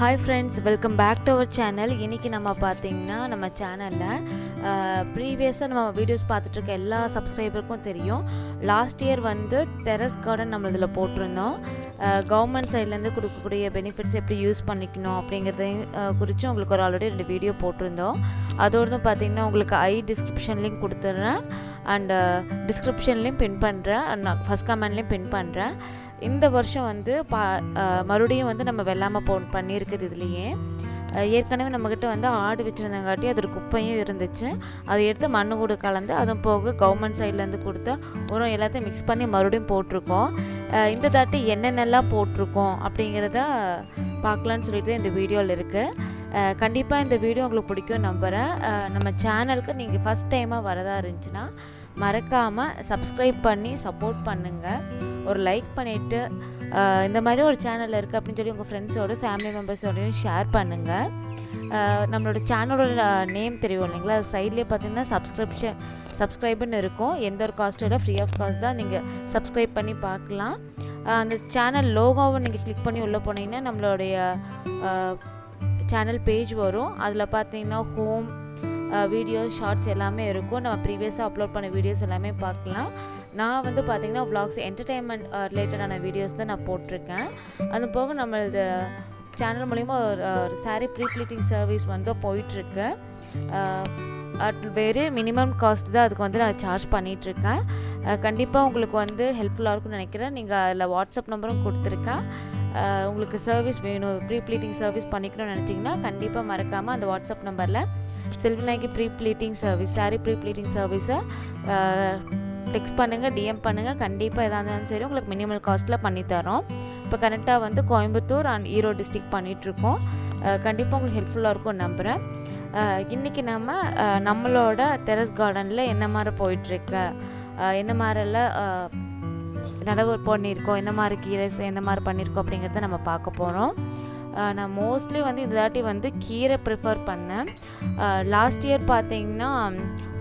Hi friends welcome back to our channel இன்றைக்கி நம்ம பார்த்தீங்கன்னா நம்ம சேனலில் ப்ரீவியஸாக நம்ம வீடியோஸ் பார்த்துட்ருக்க எல்லா சப்ஸ்கிரைபருக்கும் தெரியும். லாஸ்ட் இயர் வந்து டெரஸ் கார்டன் நம்ம இதில் போட்டிருந்தோம். கவர்மெண்ட் சைட்லேருந்து கொடுக்கக்கூடிய பெனிஃபிட்ஸ் எப்படி யூஸ் பண்ணிக்கணும் அப்படிங்கிறத குறித்து உங்களுக்கு ஒரு ஆல்ரெடி ரெண்டு வீடியோ போட்டிருந்தோம். அதோடு பார்த்திங்கன்னா உங்களுக்கு ஐ டிஸ்கிரிப்ஷன்லேயும் கொடுத்துட்றேன். அண்டு டிஸ்கிரிப்ஷன்லேயும் பின் பண்ணுறேன் நான் ஃபஸ்ட் கமெண்ட்லேயும் பின் பண்ணுறேன் இந்த வருஷம் வந்து பா மறுபடியும் வந்து நம்ம வெள்ளாமை போ பண்ணியிருக்குது இதுலேயே. ஏற்கனவே நம்மக்கிட்ட வந்து ஆடு வச்சுருந்தங்காட்டி அது ஒரு குப்பையும் இருந்துச்சு. அதை எடுத்து மண்ணு கூட கலந்து அதுவும் போக கவர்மெண்ட் சைட்லேருந்து கொடுத்த உரம் எல்லாத்தையும் மிக்ஸ் பண்ணி மறுபடியும் போட்டிருக்கோம். இந்த தாட்டி என்னென்னலாம் போட்டிருக்கோம் அப்படிங்கிறத பார்க்கலான்னு சொல்லிட்டு இந்த வீடியோவில் இருக்குது கண்டிப்பாக இந்த வீடியோ உங்களுக்கு பிடிக்கும் நம்புகிறேன் நம்ம சேனலுக்கு நீங்கள் ஃபஸ்ட் டைமாக வரதா இருந்துச்சுன்னா மறக்காமல் சப்ஸ்கிரைப் பண்ணி சப்போர்ட் பண்ணுங்கள் ஒரு லைக் பண்ணிவிட்டு இந்த மாதிரி ஒரு சேனல் இருக்குது அப்படின்னு சொல்லி உங்கள் ஃப்ரெண்ட்ஸோட ஃபேமிலி மெம்பர்ஸோடையும் ஷேர் பண்ணுங்கள் நம்மளோட சேனலோட நேம் தெரியும் இல்லைங்களா? அது சைட்லேயே பார்த்தீங்கன்னா சப்ஸ்கிரிப்ஷன் சப்ஸ்கிரைப்னு இருக்கும். எந்த ஒரு காஸ்ட்டும் ஃப்ரீ ஆஃப் காஸ்ட் தான் நீங்கள் சப்ஸ்கிரைப் பண்ணி பார்க்கலாம் அந்த சேனல் லோகோவை நீங்கள் கிளிக் பண்ணி உள்ளே போனீங்கன்னா நம்மளுடைய சேனல் பேஜ் வரும். அதில் பார்த்தீங்கன்னா ஹோம் வீடியோ ஷார்ட்ஸ் எல்லாமே இருக்கும். நம்ம ப்ரீவியஸாக அப்லோட் பண்ண வீடியோஸ் எல்லாமே பார்க்கலாம். நான் வந்து பார்த்தீங்கன்னா வ்ளாக்ஸ் என்டர்டெயின்மெண்ட் ரிலேட்டடான வீடியோஸ் தான் நான் போட்டிருக்கேன். அது போக நம்மளது சேனல் மூலிமா ஒரு சாரீ ப்ரீ ப்ளீட்டிங் சர்வீஸ் வந்து போயிட்டுருக்கு. அட் வெரி மினிமம் காஸ்ட் தான் அதுக்கு வந்து நான் சார்ஜ் பண்ணிகிட்ருக்கேன் கண்டிப்பாக உங்களுக்கு வந்து ஹெல்ப்ஃபுல்லாக இருக்கும்னு நினைக்கிறேன். நீங்கள் அதில் வாட்ஸ்அப் நம்பரும் கொடுத்துருக்கேன். உங்களுக்கு சர்வீஸ் வேணும். ப்ரீ ப்ளீட்டிங் சர்வீஸ் பண்ணிக்கணும்னு நினச்சிங்கன்னா கண்டிப்பாக மறக்காமல் அந்த வாட்ஸ்அப் நம்பரில் Selvinayaki pre pleating service sorry pre pleating சர்வீஸை டெக்ஸ்ட் பண்ணுங்கள் டிஎம் பண்ணுங்கள் கண்டிப்பாக எதாக இருந்தாலும் சரி உங்களுக்கு மினிமல் காஸ்ட்டில் பண்ணித்தரோம் இப்போ கரெக்டாக வந்து கோயம்புத்தூர் அண்ட் ஈரோடு டிஸ்ட்ரிக் பண்ணிகிட்ருக்கோம் கண்டிப்பாக உங்களுக்கு ஹெல்ப்ஃபுல்லாக இருக்கும் நம்புகிறேன் இன்றைக்கி நம்ம நம்மளோட டெரஸ் கார்டனில் என்ன மாதிரி போயிட்டுருக்கு? என்ன மாதிரிலாம் நடவு பண்ணியிருக்கோம் என்ன மாதிரி கீரை எந்த மாதிரி பண்ணியிருக்கோம் அப்படிங்கிறத நம்ம பார்க்க போகிறோம் நான் மோஸ்ட்லி வந்து இந்த தாட்டி வந்து கீரை ப்ரிஃபர் பண்ணேன். லாஸ்ட் இயர் பார்த்தீங்கன்னா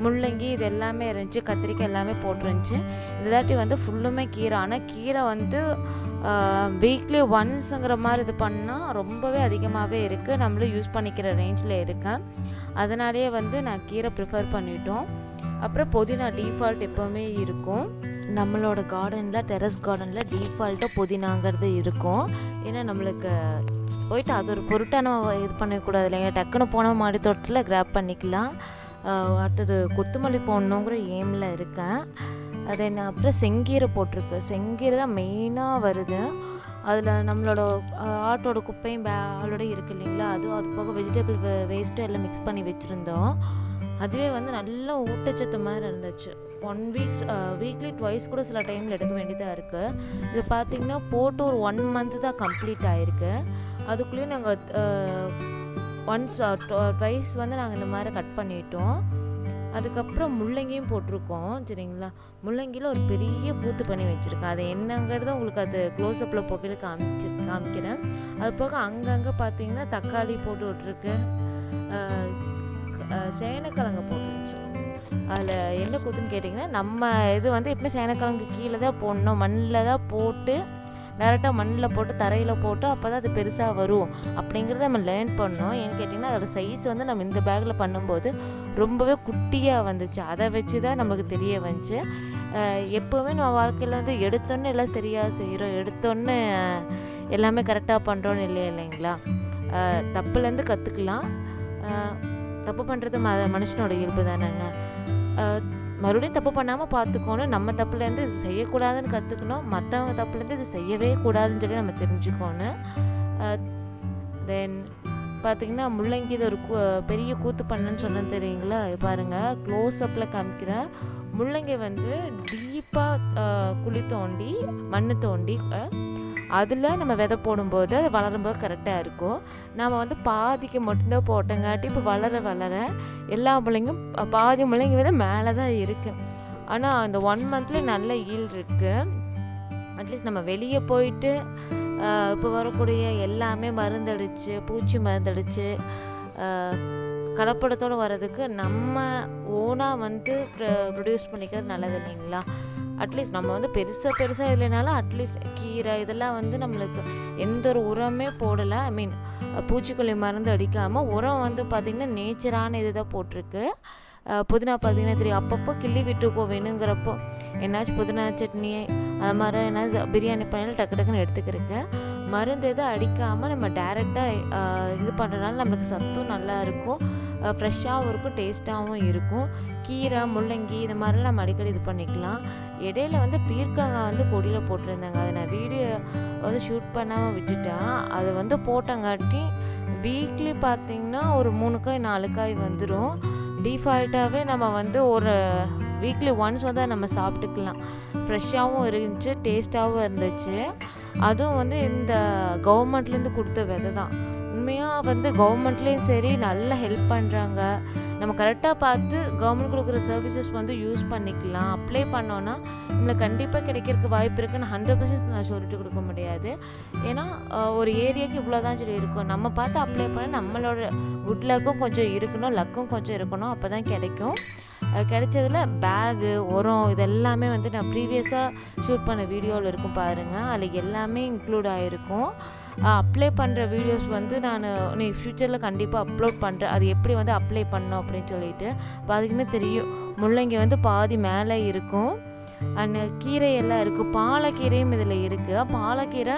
முள்ளங்கி இது எல்லாமே இருந்துச்சு கத்திரிக்காய் எல்லாமே போட்டுருந்துச்சு. இந்த தாட்டி வந்து ஃபுல்லுமே கீரை. ஆனால் கீரை வந்து வீக்லி ஒன்ஸுங்கிற மாதிரி இது பண்ணால் ரொம்பவே அதிகமாகவே இருக்குது நம்மளும் யூஸ் பண்ணிக்கிற ரேஞ்சில் இருக்கேன் அதனாலேயே வந்து நான் கீரை ப்ரிஃபர் பண்ணிட்டோம். அப்புறம் புதினா டிஃபால்ட் எப்போவுமே இருக்கும். நம்மளோட கார்டனில் டெரஸ் கார்டனில் டிஃபால்ட்டாக புதினாங்கிறது இருக்கும். ஏன்னா நம்மளுக்கு போயிட்டு அது ஒரு பொருட்டாக நம்ம இது பண்ணக்கூடாது இல்லைங்க. டக்குன்னு போன மாடி தோட்டத்தில் கிராப் பண்ணிக்கலாம். அடுத்தது கொத்தமல்லி போடணுங்கிற எய்மில் இருக்கேன். அது என்ன அப்புறம் செங்கீரை போட்டிருக்கு. செங்கீரை தான் மெயினாக வருது. அதில் நம்மளோட ஆட்டோட குப்பையும் பே ஆல்ரெடி இருக்கு இல்லைங்களா? அதுவும் அது போக வெஜிடபிள் வேஸ்ட்டும் எல்லாம் மிக்ஸ் பண்ணி வச்சுருந்தோம். அதுவே வந்து நல்ல ஊட்டச்சத்து மாதிரி இருந்துச்சு. ஒன் வீக்ஸ் வீக்லி ட்வைஸ் கூட சில டைமில் எடுக்க வேண்டியதாக இருக்குது இது பார்த்திங்கன்னா போட்டு ஒரு ஒன் மந்த்து தான் கம்ப்ளீட் ஆகிருக்கு அதுக்குள்ளேயும் நாங்கள் ஒன்ஸ் ட்வைஸ் வந்து நாங்கள் இந்த மாதிரி கட் பண்ணிட்டோம். அதுக்கப்புறம் முள்ளங்கியும் போட்டிருக்கோம் சரிங்களா? முள்ளங்கியில் ஒரு பெரிய பூத்து பண்ணி வச்சுருக்கேன். அது என்னங்கிறத உங்களுக்கு அது க்ளோஸ்அப்பில் போகையில் காமிச்சு காமிக்கிறேன். அது போக அங்கங்கே பார்த்தீங்கன்னா தக்காளி போட்டு விட்ருக்கு சேனக்கிழங்கு போட்டுருந்துச்சு அதில் என்ன கூத்துன்னு கேட்டிங்கன்னா நம்ம இது வந்து எப்படி சேனக்கிழங்கு கீழே தான் போடணும். மண்ணில் தான் போட்டு டேரெக்டாக மண்ணில் போட்டு தரையில் போட்டு அப்போ தான் அது பெருசாக வரும். அப்படிங்கிறத நம்ம லேர்ன் பண்ணோம். ஏன்னு கேட்டிங்கன்னா அதோடய சைஸ் வந்து நம்ம இந்த பேக்கில் பண்ணும்போது ரொம்பவே குட்டியாக வந்துச்சு. அதை வச்சு தான் நமக்கு தெரிய வந்துச்சு. எப்போவுமே நம்ம வாழ்க்கையில் வந்து எடுத்தோன்னே எல்லாம் சரியாக செய்கிறோம் எடுத்தோன்னே எல்லாமே கரெக்டாக பண்ணுறோன்னு இல்லை இல்லைங்களா? தப்புலேருந்து கற்றுக்கலாம் தப்பு பண்ணுறது ம மனுஷனோட இயல்பு தானேங்க. மறுபடியும் தப்பு பண்ணாமல் பார்த்துக்கணும் நம்ம தப்புலேருந்து இது செய்யக்கூடாதுன்னு கற்றுக்கணும் மற்றவங்க தப்புலேருந்து இது செய்யவே கூடாதுன்னு சொல்லி நம்ம தெரிஞ்சுக்கணும். தென் பார்த்தீங்கன்னா முள்ளங்கி இது ஒரு கூ- பெரிய கூத்து பண்ணன்னு சொன்னேன் தெரியுங்களா? பாருங்கள் பாருங்கள் க்ளோஸ்அப்பில் காமிக்கிறேன் முள்ளங்கி வந்து டீப்பாக குழி தோண்டி மண் தோண்டி அதில் நம்ம விதை போடும்போது அது வளரும்போது கரெக்டாக இருக்கும். நம்ம வந்து பாதிக்கு மட்டும்தான் போட்டங்காட்டி இப்போ வளர வளர எல்லா முள்ளங்கியும் பாதி பிள்ளைங்க விதை மேலே தான் இருக்குது ஆனால் அந்த ஒன் மந்த்லேயே நல்ல ஈல் இருக்குது அட்லீஸ்ட் நம்ம வெளியே போயிட்டு இப்போ வரக்கூடிய எல்லாமே மருந்தடிச்சு பூச்சி மருந்தடிச்சு கலப்படத்தோடு வர்றதுக்கு நம்ம ஓனாக வந்து ப்ரொடியூஸ் பண்ணிக்கிறது நல்லது இல்லைங்களா? அட்லீஸ்ட் நம்ம வந்து பெருசாக பெருசாக இல்லைனாலும் அட்லீஸ்ட் கீரை இதெல்லாம் வந்து நம்மளுக்கு எந்த ஒரு உரமே போடலை. ஐ மீன் பூச்சிக்கொல்லி மருந்து அடிக்காமல் உரம் வந்து பார்த்திங்கன்னா நேச்சரான இது தான் போட்டிருக்கு. புதினா பார்த்திங்கன்னா தெரியும். அப்பப்போ கிள்ளி விட்டுக்கோ வேணுங்கிறப்போ. என்னாச்சும் புதினா சட்னி அது மாதிரி என்ன பிரியாணி பண்ணாலும் டக்கு டக்குன்னு எடுத்துக்கிறதுக்கு. மருந்து எதுவும் அடிக்காமல் நம்ம டேரெக்டாக இது பண்ணுறதுனால நம்மளுக்கு சத்தும் நல்லா இருக்கும். ஃப்ரெஷ்ஷாகவும் இருக்கும் டேஸ்ட்டாகவும் இருக்கும். கீரை முள்ளங்கி இது மாதிரிலாம் நம்ம அடிக்கடி இது பண்ணிக்கலாம். இடையில வந்து பீர்க்கங்காய் வந்து கொடியில் போட்டிருந்தாங்க. அதை நான் வீடியோ வந்து ஷூட் பண்ணாமல் விட்டுட்டேன். அது வந்து போட்டங்காட்டி வீக்லி பார்த்திங்கன்னா ஒரு மூணு காய் நாலு காய் வந்துடும் டிஃபால்ட்டாகவே நம்ம வந்து ஒரு வீக்லி ஒன்ஸ் வந்து நம்ம சாப்பிட்டுக்கலாம். ஃப்ரெஷ்ஷாகவும் இருந்துச்சு டேஸ்ட்டாகவும் இருந்துச்சு. அதுவும் வந்து இந்த கவர்மெண்ட்லேருந்து கொடுத்த விதை தான். உண்மையாக வந்து கவர்மெண்ட்லேயும் சரி நல்லா ஹெல்ப் பண்ணுறாங்க நம்ம கரெக்டாக பார்த்து கவர்மெண்ட் கொடுக்குற சர்வீசஸ் வந்து யூஸ் பண்ணிக்கலாம். அப்ளை பண்ணோன்னா நம்மளுக்கு கண்டிப்பாக கிடைக்கிறதுக்கு வாய்ப்பு இருக்குன்னு ஹண்ட்ரட் பர்சன்ட் நான் சொல்லிட்டு கொடுக்க முடியாது. ஏன்னா ஒரு ஏரியாவுக்கு இவ்வளோ தான் சொல்லி இருக்கும். நம்ம பார்த்து அப்ளை பண்ண நம்மளோட குட் லக்கும் கொஞ்சம் இருக்கணும் லக்கும் கொஞ்சம் இருக்கணும். அப்போ தான் கிடைக்கும். கிடைச்சதில் பேகு உரம் இதெல்லாமே வந்து நான் ப்ரீவியஸாக ஷூட் பண்ண வீடியோவில் இருக்கும் பாருங்கள் அதில் எல்லாமே இன்க்ளூட் ஆகிருக்கும் அப்ளை பண்ணுற வீடியோஸ் வந்து நான் நீ ஃப்யூச்சரில் கண்டிப்பாக அப்லோட் பண்ணுறேன் அது எப்படி வந்து அப்ளை பண்ணோம் அப்படின்னு சொல்லிட்டு பார்த்தீங்கன்னா தெரியும். முள்ளங்கி வந்து பாதி மேலே இருக்கும். அண்ட் கீரை எல்லாம் இருக்குது பாலக்கீரையும் இதில் இருக்குது பாலக்கீரை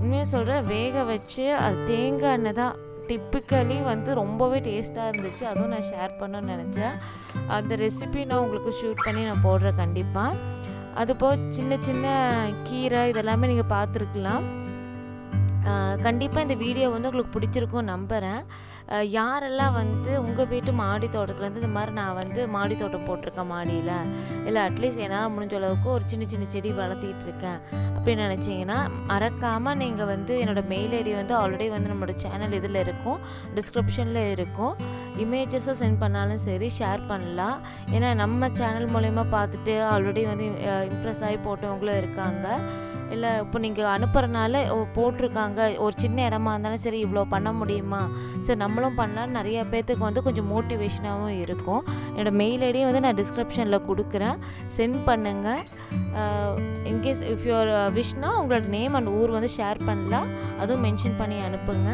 உண்மையாக சொல்கிறேன் வேக வச்சு அது தேங்காய் எண்ணெய் தான். டிப்பிக்கலி வந்து ரொம்பவே டேஸ்ட்டாக இருந்துச்சு. அதுவும் நான் ஷேர் பண்ணணும்னு நினச்சேன். அந்த ரெசிபி நான் உங்களுக்கு ஷூட் பண்ணி நான் போடுறேன் கண்டிப்பாக அதுபோல் சின்ன சின்ன கீரை இதெல்லாமே நீங்கள் பார்த்துருக்கலாம். கண்டிப்பாக இந்த வீடியோ வந்து உங்களுக்கு பிடிச்சிருக்கும் நம்புகிறேன் யாரெல்லாம் வந்து உங்கள் வீட்டு மாடி தோட்டத்துலேருந்து இந்த மாதிரி நான் வந்து மாடி தோட்டம் போட்டிருக்கேன் மாடியில் இல்லை அட்லீஸ்ட் என்னால் முடிஞ்ச அளவுக்கு ஒரு சின்ன சின்ன செடி வளர்த்திட்டு இருக்கேன் அப்படின்னு நினச்சிங்கன்னா மறக்காமல் நீங்கள் வந்து என்னோடய மெயில் ஐடி வந்து ஆல்ரெடி வந்து நம்மளோட சேனல் இதில் இருக்கும் டிஸ்கிரிப்ஷனில் இருக்கும். இமேஜஸை சென்ட் பண்ணாலும் சரி ஷேர் பண்ணலாம். ஏன்னா நம்ம சேனல் மூலயமா பார்த்துட்டு ஆல்ரெடி வந்து இம்ப்ரெஸ் ஆகி போட்டவங்களும் இருக்காங்க. இல்லை இப்போ நீங்கள் அனுப்புறனால ஓ போட்டிருக்காங்க. ஒரு சின்ன இடமா இருந்தாலும் சரி இவ்வளோ பண்ண முடியுமா? சரி நம்மளும் பண்ணலாம் நிறைய பேர்த்துக்கு வந்து கொஞ்சம் மோட்டிவேஷனாகவும் இருக்கும். என்னோடய மெயில் ஐடியும் வந்து நான் டிஸ்கிரிப்ஷனில் கொடுக்குறேன். சென்ட் பண்ணுங்கள் இன்கேஸ் இஃப் யுவர் விஷ்னா உங்களோட நேம் அண்ட் ஊர் வந்து ஷேர் பண்ணலாம். அதுவும் மென்ஷன் பண்ணி அனுப்புங்க.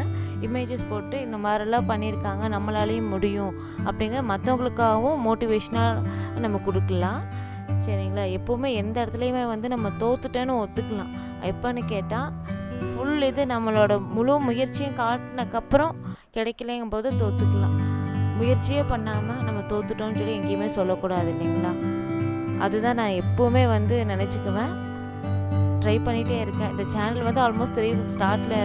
இமேஜஸ் போட்டு இந்த மாதிரிலாம் பண்ணியிருக்காங்க நம்மளாலேயும் முடியும். அப்படிங்கிற மற்றவங்களுக்காகவும் மோட்டிவேஷனாக நம்ம கொடுக்கலாம். சரிங்களா? எப்போவுமே எந்த இடத்துலையுமே வந்து நம்ம தோத்துட்டேன்னு ஒத்துக்கலாம். எப்போன்னு கேட்டால் ஃபுல் இது நம்மளோட முழு முயற்சியும் காட்டினக்கப்புறம் கிடைக்கலைங்கும் போது தோத்துக்கலாம். முயற்சியே பண்ணாமல் நம்ம தோத்துட்டோம்னு சொல்லி எங்கேயுமே சொல்லக்கூடாது இல்லைங்களா? அதுதான் நான் எப்போவுமே வந்து நினச்சிக்குவேன். ட்ரை பண்ணிகிட்டே இருக்கேன். இந்த சேனல் வந்து ஆல்மோஸ்ட் தெரியும் ஸ்டார்ட்டில்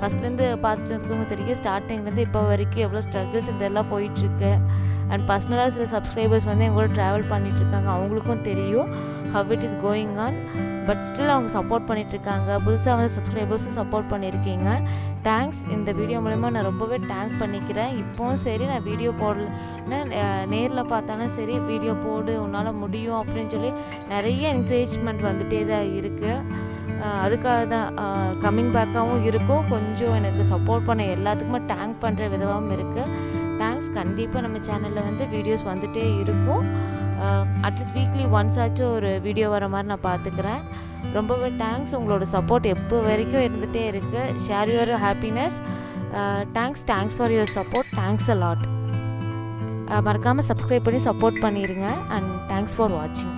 ஃபஸ்ட்லேருந்து பார்த்துட்டு இருக்கவங்க தெரியும். ஸ்டார்டிங்லேருந்து இப்போ வரைக்கும் எவ்வளோ ஸ்ட்ரகிள்ஸ் இதெல்லாம் போயிட்டுருக்கு அண்ட் பர்சனலாக சில சப்ஸ்கிரைபர்ஸ் வந்து எங்களோட ட்ராவல் பண்ணிகிட்ருக்காங்க அவங்களுக்கும் தெரியும் how it is going on but still அவங்க சப்போர்ட் பண்ணிகிட்ருக்காங்க புதுசாக வந்து சப்ஸ்கிரைபர்ஸும் சப்போர்ட் பண்ணியிருக்கீங்க தேங்க்ஸ் இந்த வீடியோ மூலயமா நான் ரொம்பவே தேங்க் பண்ணிக்கிறேன். இப்போவும் சரி நான் வீடியோ போடலன்னா நேரில் பார்த்தாலும் சரி வீடியோ போடு உன்னால் முடியும் அப்படின்னு சொல்லி நிறைய என்கரேஜ்மெண்ட் வந்துட்டே தான் இருக்குது அதுக்காக தான் கம்மிங் பேக்காகவும் இருக்கும். கொஞ்சம் எனக்கு சப்போர்ட் பண்ண எல்லாத்துக்குமே டேங்க் பண்ணுற விதமாகவும் இருக்குது கண்டிப்பாக நம்ம சேனலில் வந்து வீடியோஸ் வந்துகிட்டே இருக்கும். அட்லீஸ்ட் வீக்லி ஒன்ஸ் ஆச்சும் ஒரு வீடியோ வர மாதிரி நான் பார்த்துக்கிறேன். ரொம்பவே தேங்க்ஸ் உங்களோட சப்போர்ட் எப்போ வரைக்கும் இருந்துகிட்டே இருக்குது share your happiness thanks thanks for your support thanks a lot மறக்காமல் சப்ஸ்கிரைப் பண்ணி சப்போர்ட் பண்ணிடுங்க அண்ட் தேங்க்ஸ் ஃபார் வாட்சிங்